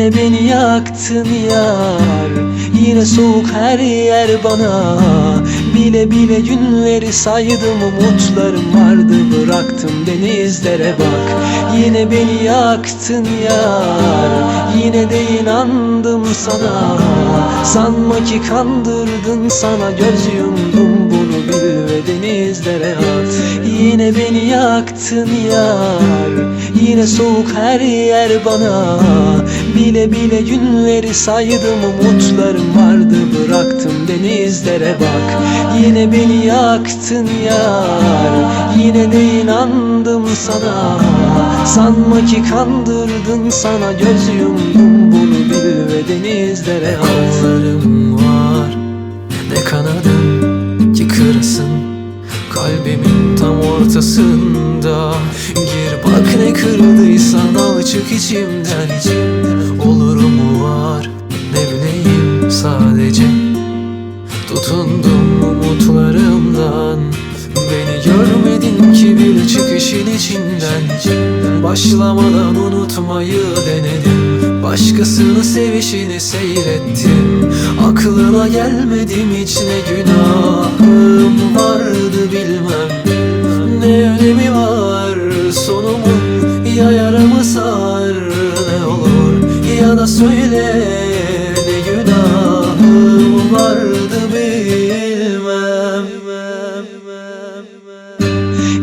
yaktın yar. Yine soğuk her yer bana. Bile bile günleri saydım umutlarım vardı. Bıraktım denizlere bak. Yine beni yaktın yar. Yine de inandım sana. Sanma ki kandırdın sana Göz yumdum bunu. Bil ve denizlere at. Yine beni yaktın yar. Yine soğuk her yer bana. Bile bile günleri saydım umutlarım vardı. Bıraktım denizlere bak. Yine beni yaktın yar. Yine de inandım sana. Sanma ki kandırdın sana Göz yumdum bunu bil ve denizlere at. Kollarım var. Ne kanadım ki kırasın Kalbimin tam ortasında. Gir bak ne kırdıysan al çık içimden. Olurum var? Ne bileyim sadece Tutundum umutlarımdan. Beni görmedin ki bir çıkışın içinden. Başlamadan unutmayı denedim. Başkasını sevişini seyrettim. Aklına gelmedim hiç ne günahım söyle ne günahım vardı bilmem.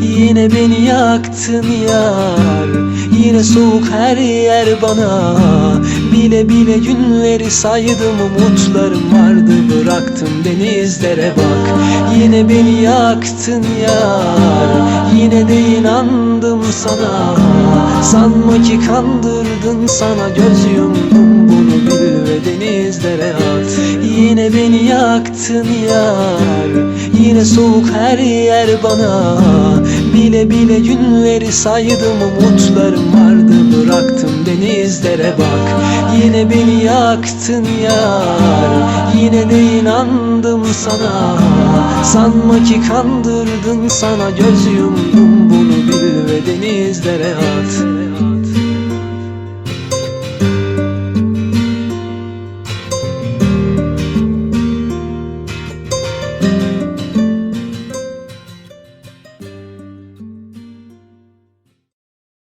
Yine beni yaktın yar Yine soğuk her yer bana. Bile bile günleri saydım umutlarım vardı. Bıraktım denizlere bak. Yine beni yaktın yar. Yine de inandım sana. Sanma ki kandırdın sana Göz yumdum bunu bil ve denizlere at Yine beni yaktın yar. Yine soğuk her yer bana. Bile bile günleri saydım umutlarım vardı. Bıraktım denizlere bak. Yine beni yaktın yar. Yine de inandım sana? Sanma ki kandırdın sana. Göz yumdum bunu bil ve denizlere at